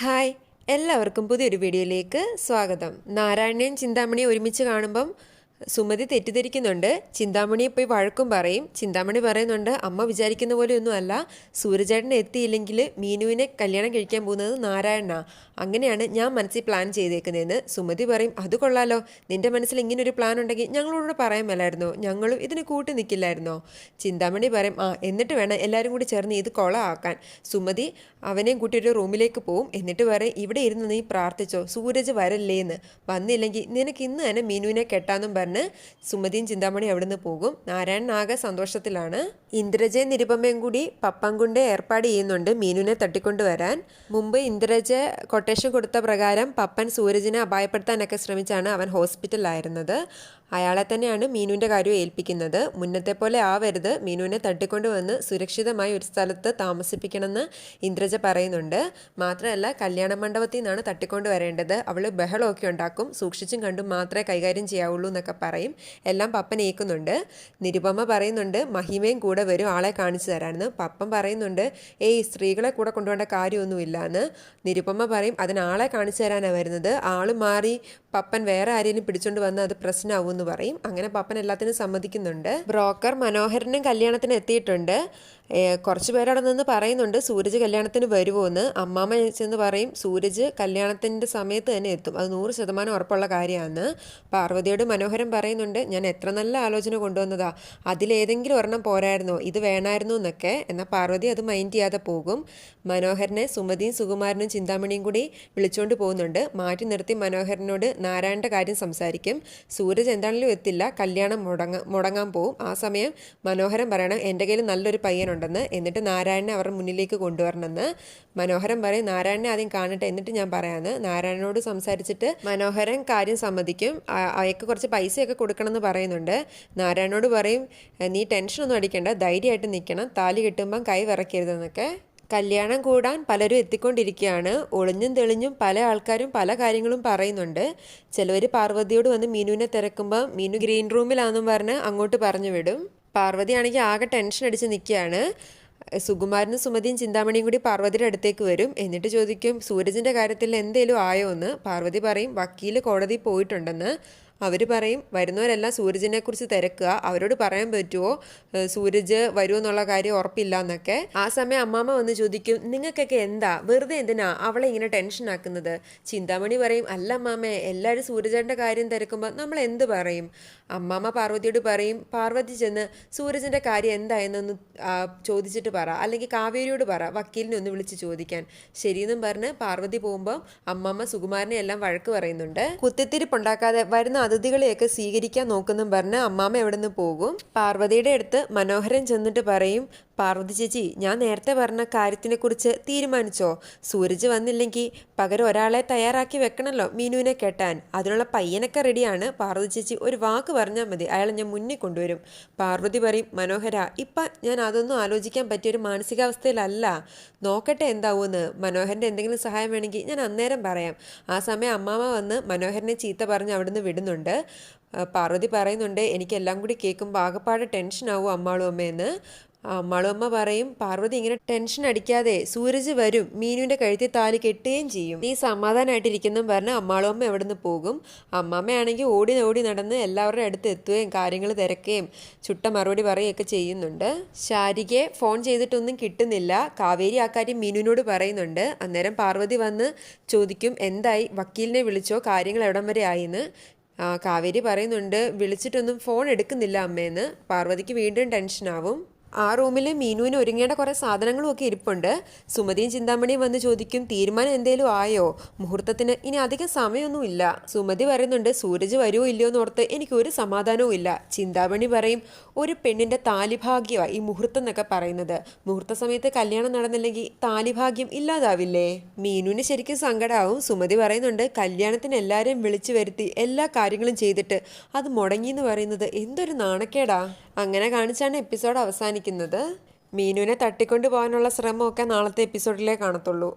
Hi എല്ലാവർക്കും പുതിയൊരു വീഡിയോയിലേക്ക് സ്വാഗതം. നാരായണയും ചിന്താമണിയും ഒരുമിച്ച് കാണുമ്പം സുമതി തെറ്റിദ്ധരിക്കുന്നുണ്ട്. ചിന്താമണിയെ പോയി വഴക്കും പറയും. ചിന്താമണി പറയുന്നുണ്ട് അമ്മ വിചാരിക്കുന്ന പോലെയൊന്നും അല്ല. സൂര്യചേട്ടൻ എത്തിയില്ലെങ്കിൽ മീനുവിനെ കല്യാണം കഴിക്കാൻ പോകുന്നത് നാരായണ അങ്ങനെയാണ് ഞാൻ മനസ്സിൽ പ്ലാൻ ചെയ്തേക്കുന്നതെന്ന് സുമതി പറയും. അത് കൊള്ളാലോ. നിന്റെ മനസ്സിൽ ഇങ്ങനെ ഒരു പ്ലാൻ ഉണ്ടെങ്കിൽ ഞങ്ങളോട് പറയാൻ മേലായിരുന്നോ. ഞങ്ങളും ഇതിന് കൂട്ടി നിൽക്കില്ലായിരുന്നോ? ചിന്താമണി പറയും. ആ എന്നിട്ട് വേണം എല്ലാവരും കൂടി ചേർന്ന് ഇത് കൊള ആക്കാൻ സുമതി അവനെയും കൂട്ടി ഒരു റൂമിലേക്ക് പോവും. എന്നിട്ട് പറയും ഇവിടെ ഇരുന്ന് നീ പ്രാർത്ഥിച്ചോ. സൂരജ് വരല്ലേന്ന്. വന്നില്ലെങ്കിൽ നിനക്ക് ഇന്ന് തന്നെ മീനുവിനെ കെട്ടാന്നും പറഞ്ഞ് സുമതിയും ചിന്താമണി അവിടുന്ന് പോകും. നാരായണൻ ആകെ സന്തോഷത്തിലാണ്. ഇന്ദ്രജയും നിരുപമയും കൂടി പപ്പംകുണ്ട് ഏർപ്പാട് ചെയ്യുന്നുണ്ട് മീനുവിനെ തട്ടിക്കൊണ്ടുവരാൻ മുമ്പ് ഇന്ദ്രജ കൊട്ടേഷൻ കൊടുത്ത പ്രകാരം പപ്പൻ സൂരജിനെ അപായപ്പെടുത്താനൊക്കെ ശ്രമിച്ചാണ് അവൻ ഹോസ്പിറ്റലിലായിരുന്നത് അയാളെ തന്നെയാണ് മീനുവിന്റെ കാര്യം ഏൽപ്പിക്കുന്നത്. മുന്നത്തെ പോലെ ആവരുത്. മീനുവിനെ തട്ടിക്കൊണ്ട് വന്ന് സുരക്ഷിതമായി ഒരു സ്ഥലത്ത് താമസിപ്പിക്കണമെന്ന് ഇന്ദ്രജ പറയുന്നുണ്ട്. മാത്രമല്ല കല്യാണ മണ്ഡപത്തിൽ നിന്നാണ് തട്ടിക്കൊണ്ട് വരേണ്ടത്. അവൾ ബഹളമൊക്കെ ഉണ്ടാക്കും. സൂക്ഷിച്ചും കണ്ടും മാത്രമേ കൈകാര്യം ചെയ്യാവുള്ളൂ എന്നൊക്കെ പറയും. എല്ലാം പപ്പൻ ഏൽക്കുന്നുണ്ട്. നിരുപമ പറയുന്നുണ്ട് മഹിമയും കൂടെ വരും. ആളെ കാണിച്ചു തരാമെന്ന് പപ്പൻ പറയുന്നുണ്ട് ഏയ് സ്ത്രീകളെ കൂടെ കൊണ്ടുപോകേണ്ട കാര്യമൊന്നുമില്ല എന്ന് നിരുപമ പറയും അതിനാളെ കാണിച്ചു തരാനാണ് വരുന്നത്. ആൾ മാറി പപ്പൻ വേറെ ആരെയും പിടിച്ചോണ്ട് വന്ന് അത് പ്രശ്നമാവും എന്ന് പറയും. അങ്ങനെ പപ്പൻ എല്ലാത്തിനും സമ്മതിക്കുന്നുണ്ട്. ബ്രോക്കർ മനോഹരനും കല്യാണത്തിന് എത്തിയിട്ടുണ്ട് കുറച്ച് പേരവിടെ നിന്ന് പറയുന്നുണ്ട് സൂരജ് കല്യാണത്തിന് വരുമോ എന്ന്. അമ്മാമ്മ ചെന്ന് പറയും സൂരജ് കല്യാണത്തിന്റെ സമയത്ത് തന്നെ എത്തും. അത് നൂറ് ശതമാനം ഉറപ്പുള്ള കാര്യമാണ്. പാർവതിയോട് മനോഹരൻ പറയുന്നുണ്ട് ഞാൻ എത്ര നല്ല ആലോചന കൊണ്ടുവന്നതാ. അതിലേതെങ്കിലും ഒരെണ്ണം പോരായിരുന്നോ? ഇത് വേണമായിരുന്നു എന്നൊക്കെ. എന്നാൽ പാർവതി അത് മൈൻഡ് ചെയ്യാതെ പോകും. മനോഹരനെ സുമതിയും സുകുമാരനും ചിന്താമണിയും കൂടി വിളിച്ചുകൊണ്ട് പോകുന്നുണ്ട്. മാറ്റി നിർത്തി മനോഹരനോട് നാരായണന്റെ കാര്യം സംസാരിക്കും. സൂരജ് എന്താണെങ്കിലും എത്തില്ല. കല്യാണം മുടങ്ങ മുടങ്ങാൻ പോവും. ആ സമയം മനോഹരൻ പറയണം. എന്റെ കയ്യിൽ നല്ലൊരു പയ്യനുണ്ടെന്ന് എന്നിട്ട് നാരായണനെ അവരുടെ മുന്നിലേക്ക് കൊണ്ടുവരണമെന്ന്. മനോഹരൻ പറയും നാരായണനെ ആദ്യം കാണട്ടെ എന്നിട്ട് ഞാൻ പറയാമെന്ന് നാരായണനോട് സംസാരിച്ചിട്ട് മനോഹരൻ കാര്യം സമ്മതിക്കും. അയക്ക് കുറച്ച് പൈസയൊക്കെ കൊടുക്കണമെന്ന് പറയുന്നുണ്ട്. നാരായണനോട് പറയും നീ ടെൻഷനൊന്നും അടിക്കേണ്ട ധൈര്യമായിട്ട് നിൽക്കണം. താലി കിട്ടുമ്പം കൈ വിറക്കരുതെന്നൊക്കെ കല്യാണം കൂടാൻ പലരും എത്തിക്കൊണ്ടിരിക്കുകയാണ്. ഒളിഞ്ഞും തെളിഞ്ഞും പല ആൾക്കാരും പല കാര്യങ്ങളും പറയുന്നുണ്ട്. ചിലവർ പാർവതിയോട് വന്ന് മീനുവിനെ തിരക്കുമ്പോൾ മീനു ഗ്രീൻ റൂമിലാണെന്നും പറഞ്ഞ് അങ്ങോട്ട് പറഞ്ഞു വിടും. പാർവതി ആണെങ്കിൽ ആകെ ടെൻഷൻ അടിച്ച് നിൽക്കുകയാണ്. സുകുമാരനും സുമതിയും ചിന്താമണിയും കൂടി പാർവതിയുടെ അടുത്തേക്ക് വരും. എന്നിട്ട് ചോദിക്കും സൂരജിന്റെ കാര്യത്തിൽ എന്തേലും ആയോ എന്ന്? പാർവതി പറയും വക്കീൽ കോടതി പോയിട്ടുണ്ടെന്ന്. അവർ പറയും വരുന്നവരെല്ലാം സൂരജിനെക്കുറിച്ച് തിരക്കുക. അവരോട് പറയാൻ പറ്റുമോ സൂരജ് വരൂ എന്നുള്ള കാര്യം ഉറപ്പില്ല എന്നൊക്കെ ആ സമയം അമ്മാമ്മ വന്ന് ചോദിക്കും നിങ്ങൾക്കൊക്കെ എന്താ? വെറുതെ എന്തിനാ അവളെ ഇങ്ങനെ ടെൻഷൻ ആക്കുന്നത്? ചിന്താമണി പറയും അല്ല അമ്മാമ്മേ എല്ലാവരും സൂരജന്റെ കാര്യം തിരക്കുമ്പോൾ നമ്മൾ എന്ത് പറയും? അമ്മാമ്മ പാർവതിയോട് പറയും പാർവതി ചെന്ന് സൂരജിന്റെ കാര്യം എന്തായെന്നൊന്ന് ചോദിച്ചിട്ട് പറ. അല്ലെങ്കിൽ കാവേരിയോട് പറ വക്കീലിനെ ഒന്ന് വിളിച്ച് ചോദിക്കാൻ. ശരിയെന്നും പറഞ്ഞ് പാർവതി പോകുമ്പോൾ അമ്മാമ്മ സുകുമാരനെ എല്ലാം വഴക്ക് പറയുന്നുണ്ട്. കുത്തിത്തിരിപ്പുണ്ടാക്കാതെ വരുന്ന അതിഥികളെയൊക്കെ സ്വീകരിക്കാൻ നോക്കുന്നും പറഞ്ഞ് അമ്മാമ്മ എവിടെ നിന്ന് പോകും? പാർവതിയുടെ അടുത്ത് മനോഹരൻ ചെന്നിട്ട് പറയും പാർവതി ചേച്ചി ഞാൻ നേരത്തെ പറഞ്ഞ കാര്യത്തിനെക്കുറിച്ച് തീരുമാനിച്ചോ? സൂരജ് വന്നില്ലെങ്കിൽ പകരം ഒരാളെ തയ്യാറാക്കി വെക്കണല്ലോ മീനുവിനെ കെട്ടാൻ. അതിനുള്ള പയ്യനൊക്കെ റെഡിയാണ്. പാർവതി ചേച്ചി ഒരു വാക്ക് പറഞ്ഞാൽ മതി. അയാളെ ഞാൻ മുന്നിൽ കൊണ്ടുവരും. പാർവതി പറയും മനോഹര ഇപ്പം ഞാൻ അതൊന്നും ആലോചിക്കാൻ പറ്റിയ ഒരു മാനസികാവസ്ഥയിലല്ല. നോക്കട്ടെ എന്താവൂന്ന്. മനോഹരന്റെ എന്തെങ്കിലും സഹായം വേണമെങ്കിൽ ഞാൻ അന്നേരം പറയാം. ആ സമയം അമ്മാമ്മ വന്ന് മനോഹരനെ ചീത്ത പറഞ്ഞ് അവിടുന്ന് വിടുന്നുണ്ട്. പാർവതി പറയുന്നുണ്ട് എനിക്കെല്ലാം കൂടി കേൾക്കുമ്പോൾ ആകപ്പാടെ ടെൻഷനാവും അമ്മാളും അമ്മയെന്ന് അമ്മാളുമ്മ പറയും പാർവതി ഇങ്ങനെ ടെൻഷൻ അടിക്കാതെ സൂരജ് വരും മീനുവിന്റെ കഴുത്തിൽ താലി കെട്ടുകയും ചെയ്യും. നീ സമാധാനമായിട്ടിരിക്കുന്നു പറഞ്ഞ് അമ്മാളുമ്മ എവിടെ നിന്ന് പോകും. അമ്മാമ്മയാണെങ്കിൽ ഓടി ഓടി നടന്ന് എല്ലാവരുടെ അടുത്ത് എത്തുകയും കാര്യങ്ങൾ തിരക്കുകയും ചുട്ട മറുപടി പറയുകയൊക്കെ ചെയ്യുന്നുണ്ട്. ശാരികയെ ഫോൺ ചെയ്തിട്ടൊന്നും കിട്ടുന്നില്ല. കാവേരി ആ കാര്യം മീനുവിനോട് പറയുന്നുണ്ട്. അന്നേരം പാർവതി വന്ന് ചോദിക്കും എന്തായി? വക്കീലിനെ വിളിച്ചോ? കാര്യങ്ങൾ എവിടം വരെ ആയിന്ന്? കാവേരി പറയുന്നുണ്ട് വിളിച്ചിട്ടൊന്നും ഫോൺ എടുക്കുന്നില്ല അമ്മേന്ന്. പാർവതിക്ക് വീണ്ടും ടെൻഷനാവും ആ റൂമിൽ മീനുവിന് ഒരുങ്ങേണ്ട കുറേ സാധനങ്ങളും ഒക്കെ ഇരിപ്പുണ്ട്. സുമതിയും ചിന്താമണിയും വന്ന് ചോദിക്കും തീരുമാനം എന്തേലും ആയോ? മുഹൂർത്തത്തിന് ഇനി അധികം സമയമൊന്നുമില്ല സുമതി പറയുന്നുണ്ട് സൂരജ് വരുമോ ഇല്ലയോ എന്നോർത്ത് എനിക്ക് ഒരു സമാധാനവും ഇല്ല. ചിന്താമണി പറയും ഒരു പെണ്ണിന്റെ താലിഭാഗ്യമാണ് ഈ മുഹൂർത്തം എന്നൊക്കെ പറയുന്നത്. മുഹൂർത്ത സമയത്ത് കല്യാണം നടന്നില്ലെങ്കിൽ താലിഭാഗ്യം ഇല്ലാതാവില്ലേ? മീനുവിന് ശരിക്കും സങ്കടമാവും സുമതി പറയുന്നുണ്ട് കല്യാണത്തിന് എല്ലാവരെയും വിളിച്ചു വരുത്തി എല്ലാ കാര്യങ്ങളും ചെയ്തിട്ട് അത് മുടങ്ങി എന്ന് പറയുന്നത് എന്തൊരു നാണക്കേടാ. അങ്ങനെ കാണിച്ചാണ് എപ്പിസോഡ് അവസാനിക്കുന്നത് മീനുവിനെ തട്ടിക്കൊണ്ടു പോകാനുള്ള ശ്രമമൊക്കെ നാളത്തെ എപ്പിസോഡിലേ കാണത്തുള്ളൂ.